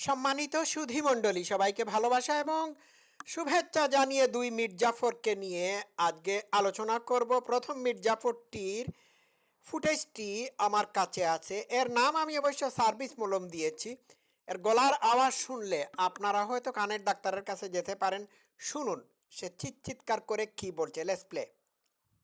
সম্মানিত সুধী মণ্ডলী সবাইকে ভালোবাসা এবং শুভেচ্ছা জানিয়ে দুই মির্জাফরকে নিয়ে আজকে আলোচনা করব। প্রথম মির্জাফরটির ফুটেজটি আমার কাছে আছে। এর নাম আমি অবশ্য সার্ভিস মলম দিয়েছি। এর গলার আওয়াজ শুনলে আপনারা হয়তো কানের ডাক্তারের কাছে যেতে পারেন। শুনুন, সে চিৎ চিৎকার করে কি বলছে। লেস প্লে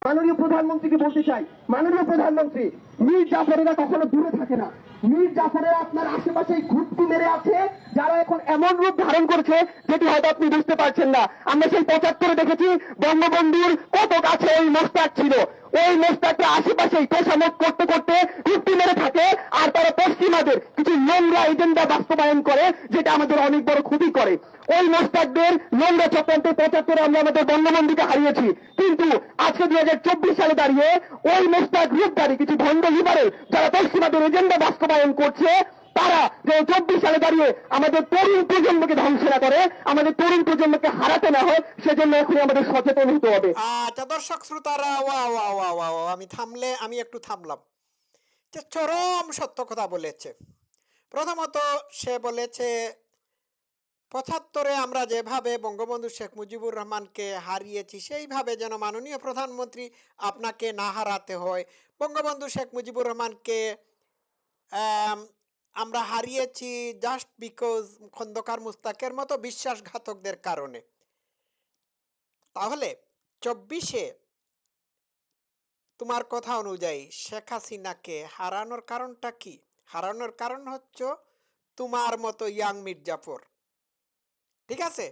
মাননীয় প্রধানমন্ত্রীকে বলতে চাই, মাননীয় প্রধানমন্ত্রী, মীর জাফরেরা কখনো দূরে থাকে না। মীর জাফরেরা আপনার আশেপাশে ঘুরতি মেরে আছে, যারা এখন এমন রূপ ধারণ করছে যেটি হয়তো আপনি বুঝতে পারছেন না। আমরা সেই পঁচাত্তরে দেখেছি বঙ্গবন্ধুর কত কাছে ওই মোস্তাক ছিল। ওই মোস্তাকটা আশেপাশেই তোষামত করতে করতে ঘুরতি মেরে থাকে, আর তারা পশ্চিমাদের কিছু নোংরা এজেন্ডা বাস্তবায়ন করে, যেটা আমাদের অনেক বড় ক্ষতি করে। ওই মোস্তাকদের নোংরা চক্রান্তে পঁচাত্তরে আমরা আমাদের বঙ্গবন্ধুকে হারিয়েছি। কিন্তু আজকে দুই হাজার চব্বিশ সালে দাঁড়িয়ে ওই মোস্তাক রূপধারী, কিছু ভণ্ড লিবারেল, যারা পশ্চিমাদের এজেন্ডা বাস্তবায়ন করছে তারা যে চব্বিশ সালে দাঁড়িয়ে আমাদের তরুণ প্রজন্মকে ধ্বংস না করে, আমাদের তরুণ প্রজন্মকে হারাতে না হয়, সেজন্য এখন আমাদের সচেতন হতে হবে। আচ্ছা দর্শক শ্রোতারা ওয়া ওয়া ওয়া ওয়া আমি থামলে, আমি একটু থামলাম। যে চরম সত্য কথা বলেছে। প্রথমত সে বলেছে, পঁচাত্তরে আমরা যেভাবে বঙ্গবন্ধু শেখ মুজিবুর রহমানকে হারিয়েছি, সেইভাবে যেন মাননীয় প্রধানমন্ত্রী আপনাকে না হারাতে হয়। বঙ্গবন্ধু শেখ মুজিবুর রহমানকে আমরা হারিয়েছি জাস্ট বিকজ খন্দকার মুস্তাকের মতো বিশ্বাসঘাতকদের কারণে। তাহলে চব্বিশে তোমার কথা অনুযায়ী শেখ হাসিনাকে হারানোর কারণটা কি? হারানোর কারণ হচ্ছে তোমার মতো ইয়াং মির্জাফর ঠিক আছে?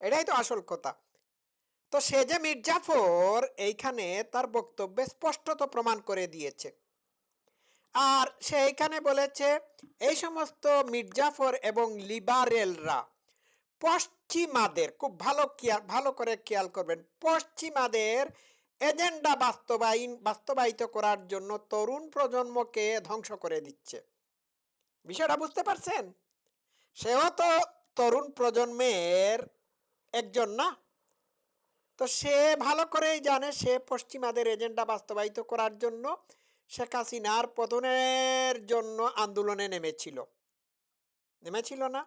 এটাই তো আসল কথা। তো সে যে মির্জাফর এইখানে তার বক্তব্যে স্পষ্টত প্রমাণ করে দিয়েছে। আর সে এইখানে বলেছে, এই সমস্ত মির্জাফর এবং লিবারেলরা পশ্চিমাদের খুব ভালো খেয়াল, ভালো করে খেয়াল করবেন, পশ্চিমাদের এজেন্ডা বাস্তবায়ন বাস্তবায়িত করার জন্য তরুণ প্রজন্মকে ধ্বংস করে দিচ্ছে। বিষয়টা বুঝতে পারছেন? সেও তো তরুণ প্রজন্মের একজন না? তো সে ভালো করেই জানে সে পশ্চিমাদের এজেন্ডা বাস্তবায়িত করার জন্য শেখ হাসিনার পতনের জন্য আন্দোলনে নেমেছিল। নেমেছিল না।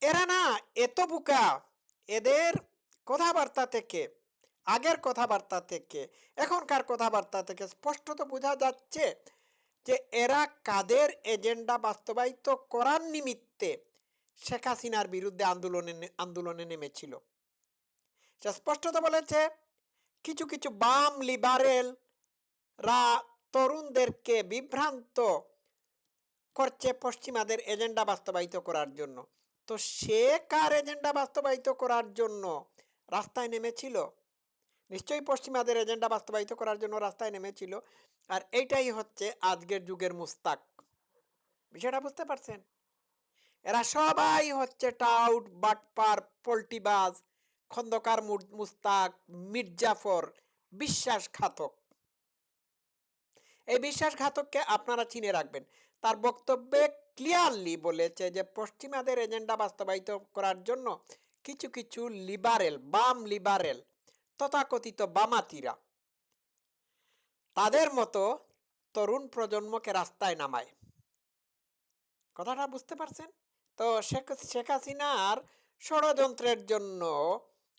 এরা না এত বোকা। এদের কথাবার্তা থেকে, আগের কথাবার্তা থেকে, এখনকার কথাবার্তা থেকে স্পষ্টত বোঝা যাচ্ছে যে এরা কাদের এজেন্ডা বাস্তবায়িত করার নিমিত্তে শেখ হাসিনার বিরুদ্ধে আন্দোলনে আন্দোলনে নেমেছিল। সে স্পষ্টত বলেছে, কিছু কিছু বাম লিবারেল রা তরুণদেরকে বিভ্রান্ত করছে পশ্চিমাদের এজেন্ডা বাস্তবায়িত করার জন্য। তো সে কার এজেন্ডা বাস্তবায়িত করার জন্য রাস্তায় নেমেছিল? নিশ্চয়ই পশ্চিমাদের এজেন্ডা বাস্তবায়িত করার জন্য রাস্তায় নেমেছিল। আর এইটাই হচ্ছে আজকের যুগের মুস্তাক। বিষয়টা বুঝতে পারছেন? এরা সবাই হচ্ছে টাউট, বাটপার, পোল্টিবাজ, খন্দকার মুস্তাক, মির্জাফর, বিশ্বাসঘাতক। এই বিশ্বাসঘাতককে আপনারা চিনে রাখবেন। তার বক্তব্যে ক্লিয়ারলি বলেছে যে, পশ্চিমাদের এজেন্ডা বাস্তবায়িত করার জন্য কিছু কিছু লিবারেল, বাম লিবারেল, তথাকথিত বামাতিরা তাদের মতো তরুণ প্রজন্মকে রাস্তায় নামায়। কথাটা বুঝতে পারছেন? তো শেখ শেখ হাসিনার ষড়যন্ত্রের জন্য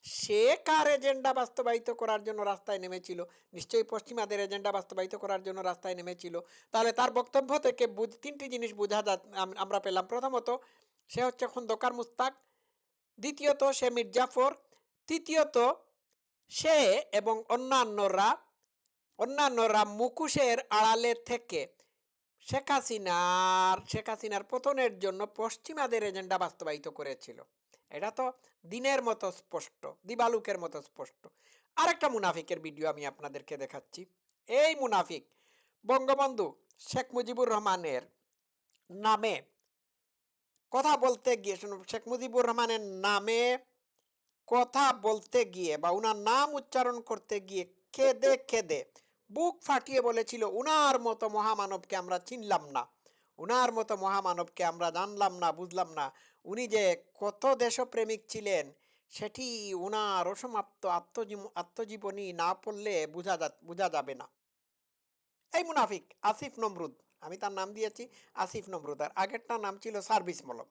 সে কার এজেন্ডা বাস্তবায়িত করার জন্য রাস্তায় নেমেছিল? নিশ্চয়ই পশ্চিমাদের এজেন্ডা বাস্তবায়িত করার জন্য রাস্তায় নেমেছিল। তাহলে তার বক্তব্য থেকে তিনটি জিনিস বোঝা যা আমরা পেলাম। প্রথমত, সে হচ্ছে খন্দকার মুস্তাক। দ্বিতীয়ত, সে মির্জাফর। তৃতীয়ত, সে এবং অন্যান্যরা অন্যান্যরা মুকুশের আড়ালে থেকে শেখ হাসিনার শেখ হাসিনার পতনের জন্য পশ্চিমাদের এজেন্ডা বাস্তবায়িত করেছিল। এটা তো দিনের মতো স্পষ্ট, দিবালুকের মতো স্পষ্ট। আরেকটা মুনাফিকের ভিডিও আমি আপনাদেরকে দেখাচ্ছি। এই মুনাফিক বঙ্গবন্ধু শেখ মুজিবুর রহমানের নামে কথা বলতে গিয়ে, শুনুন, শেখ মুজিবুর রহমানের নামে কথা বলতে গিয়ে বা উনার নাম উচ্চারণ করতে গিয়ে খেদে খেদে বুক ফাটিয়ে বলেছিল, উনার মতো মহামানবকে আমরা চিনলাম না। উনার মতো মহামানবকে আমরা জানলাম না, বুঝলাম না। উনি যে কত দেশপ্রেমিক ছিলেন, সেটি ওনার অসমাপ্ত আত্মজীব, আত্মজীবনী না পড়লে বোঝা যা, বোঝা যাবে না। এই মুনাফিক, আসিফ নমরুদ, আমি তার নাম দিয়েছি, আসিফ নমরুদ, আর আগেরটার নাম ছিল সার্ভিস মলম।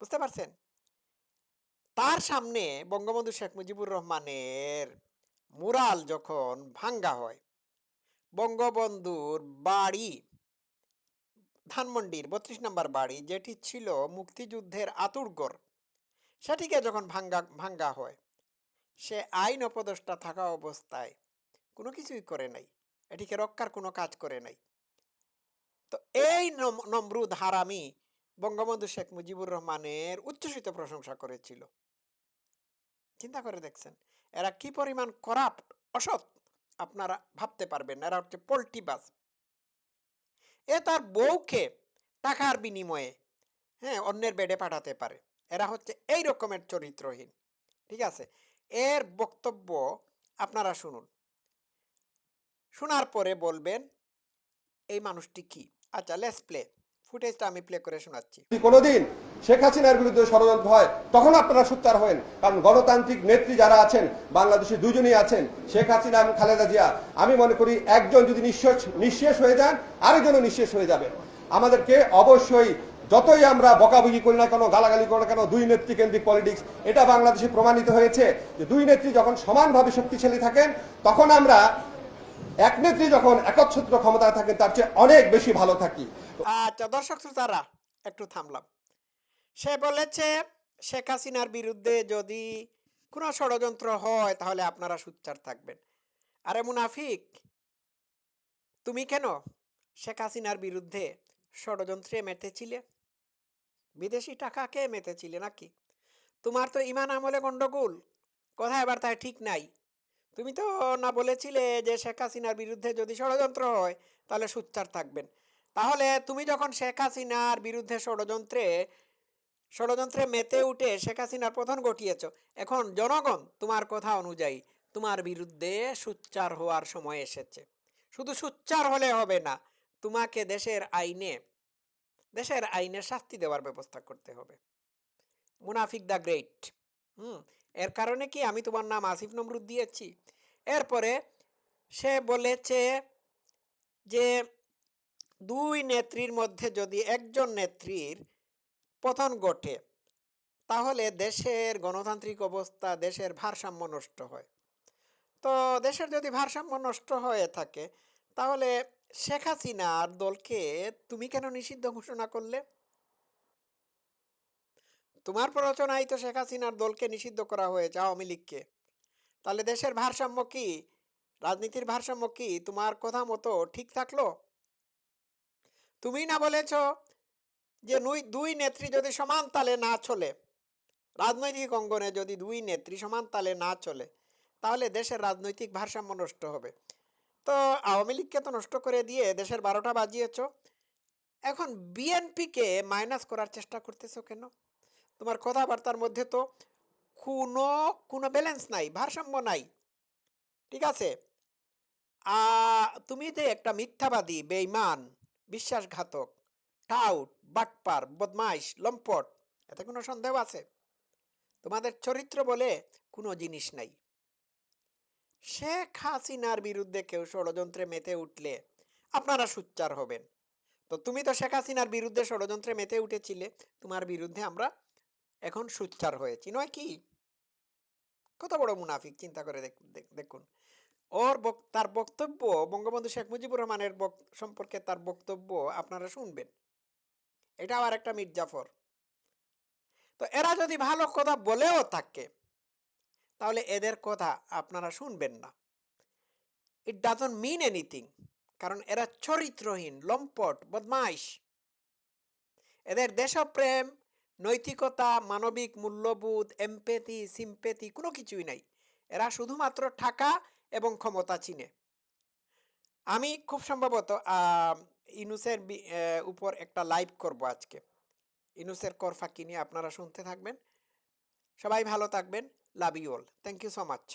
বুঝতে পারছেন? তার সামনে বঙ্গবন্ধু শেখ মুজিবুর রহমানের মুরাল যখন ভাঙ্গা হয়, বঙ্গবন্ধুর বাড়ি ধানমন্ডির বত্রিশ নম্বর বাড়ি, যেটি ছিল মুক্তিযুদ্ধের আতুরগড় সেটিকে যখন ভাঙ্গা ভাঙ্গা হয়, সে আইন উপদেষ্টা থাকা অবস্থায় কোনো কিছুই করে নাই, এটিকে রক্ষার কোনো কাজ করে নাই। তো এই নম- নমরুদ হারামি বঙ্গবন্ধু শেখ মুজিবুর রহমানের উচ্ছ্বসিত প্রশংসা করেছিল। চিন্তা করে দেখছেন, এরা কি পরিমাণ করাপ্ট, অসৎ, আপনারা ভাবতে পারবেন এরা হচ্ছে পোল্ট্রি বাস। এ তার বউকে টাকার বিনিময়ে হ্যাঁ অন্যের বেডে পাঠাতে পারে। এরা হচ্ছে এই রকমের চরিত্রহীন, ঠিক আছে? এর বক্তব্য আপনারা শুনুন। শোনার পরে বলবেন, এই মানুষটি কি? আচ্ছা লেস প্লে ফুটেজটা আমি প্লে করে শোনাচ্ছি। কোনোদিন শেখ হাসিনার বিরুদ্ধে ষড়যন্ত্র হয়, তখন আপনারা সোচ্চার হবেন। কারণ গণতান্ত্রিক নেত্রী যারা আছেন, বাংলাদেশে দুজনেই আছেন, শেখ হাসিনা এবং খালেদা জিয়া, আমি মনে করি একজন যদি নিঃশেষ নিঃশেষ হয়ে যান, আরেকজনও নিঃশেষ হয়ে যাবে। আমাদেরকে অবশ্যই যতই আমরা বকাবকি করি না কেন, গালাগালি করি না কেন, দুই নেত্রী কেন্দ্রিক পলিটিক্স এটা বাংলাদেশে প্রমাণিত হয়েছে যে দুই নেত্রী যখন সমানভাবে শক্তিশালী থাকেন, তখন আমরা এক নেত্রী যখন একচ্ছত্র ক্ষমতায় থাকেন তার চেয়ে অনেক বেশি ভালো থাকি। আচ্ছা দর্শক শ্রোতারা, একটু থামলাম। সে বলেছে, শেখ হাসিনার বিরুদ্ধে যদি কোনো ষড়যন্ত্র হয়, তাহলে আপনারা সুচ্চার থাকবেন। আরে মুনাফিক, তুমি কেন শেখ হাসিনার বিরুদ্ধে ষড়যন্ত্রে মেতেছিলে? বিদেশি টাকাকে মেতেছিলে নাকি? তোমার তো ইমান আমলে গন্ডগোল। কথা এবার তাই ঠিক নাই। তুমি তো না বলেছিলে যে শেখ হাসিনার বিরুদ্ধে যদি ষড়যন্ত্র হয়, তাহলে সুচ্চার থাকবেন। তাহলে তুমি যখন শেখ হাসিনার বিরুদ্ধে ষড়যন্ত্রে ষড়যন্ত্রে মেতে উঠে শেখ হাসিনার পতন ঘটিয়েছ, এখন জনগণ তোমার কথা অনুযায়ী তোমার বিরুদ্ধে সুচ্চার হওয়ার সময় এসেছে। শুধু সুচ্চার হলে হবে না, তোমাকে দেশের আইনে দেশের আইনে শাস্তি দেওয়ার ব্যবস্থা করতে হবে। মুনাফিক দ্য গ্রেট। হুম, এর কারণে কি আমি তোমার নাম আসিফ নমরুদ দিয়েছি? এরপরে সে বলেছে যে দুই নেত্রীর মধ্যে যদি একজন নেত্রীর পতন ঘটে, তাহলে দেশের গণতান্ত্রিক অবস্থা, দেশের ভারসাম্য নষ্ট হয়। তো দেশের যদি ভারসাম্য নষ্ট হয়ে থাকে, তাহলে শেখ হাসিনার দলকে তুমি কেন নিষিদ্ধ ঘোষণা করলে? তোমার প্ররোচনায় তো শেখ হাসিনার দলকে নিষিদ্ধ করা হয়েছে আওয়ামী লীগকে। তাহলে দেশের ভারসাম্য কি? রাজনীতির ভারসাম্য কি? তোমার কথা মতো ঠিক থাকল? তুমি না বলেছ যে দুই দুই নেত্রী যদি সমান তালে না চলে, রাজনৈতিক অঙ্গনে যদি দুই নেত্রী সমান তালে না চলে, তাহলে দেশের রাজনৈতিক ভারসাম্য নষ্ট হবে। তো আওয়ামী লীগকে তো নষ্ট করে দিয়ে দেশের বারোটা বাজিয়েছ। এখন বিএনপিকে মাইনাস করার চেষ্টা করতেছো কেন? তোমার কথাবার্তার মধ্যে তো কোনো কোনো ব্যালেন্স নাই, ভারসাম্য নাই। ঠিক আছে? তুমি যে একটা মিথ্যাবাদী বেইমান বিশ্বাসঘাতক টাউট বাটপার, বদমাইশ, লম্পট, এতে কোনো সন্দেহ আছে? তোমাদের চরিত্র বলে কোনো জিনিস নাই। শেখ হাসিনার বিরুদ্ধে কেউ ষড়যন্ত্রে মেতে উঠলে আপনারা সুচ্চার হবেন। তো তুমি তো শেখ হাসিনার বিরুদ্ধে ষড়যন্ত্রে মেতে উঠেছিলে, তোমার বিরুদ্ধে আমরা এখন সুচ্চার হয়েছি। নয় কি? কত বড় মুনাফিক, চিন্তা করে দেখ- দেখ- দেখুন। ওর তার বক্তব্য, বঙ্গবন্ধু শেখ মুজিবুর রহমানের সম্পর্কে তার বক্তব্য আপনারা শুনবেন। এটা আবার একটা মির্জাফর তো এরা যদি ভালো কথা বলেও থাকে, তাহলে এদের কথা আপনারা শুনবেন না। ইট ডাজন্ট মিন এনিথিং কারণ এরা চরিত্রহীন, লম্পট, বদমাইশ। এদের দেশপ্রেম নৈতিকতা, মানবিক মূল্যবোধ এমপেথি সিম্পেথি কোনো কিছুই নাই। এরা শুধুমাত্র টাকা এবং ক্ষমতা চিনে। আমি খুব সম্ভবত ইনুসের উপর একটা লাইভ করব আজকে। ইনুসের কর ফাঁকি নিয়ে আপনারা শুনতে থাকবেন? সবাই ভালো থাকবেন। Love you all thank you so much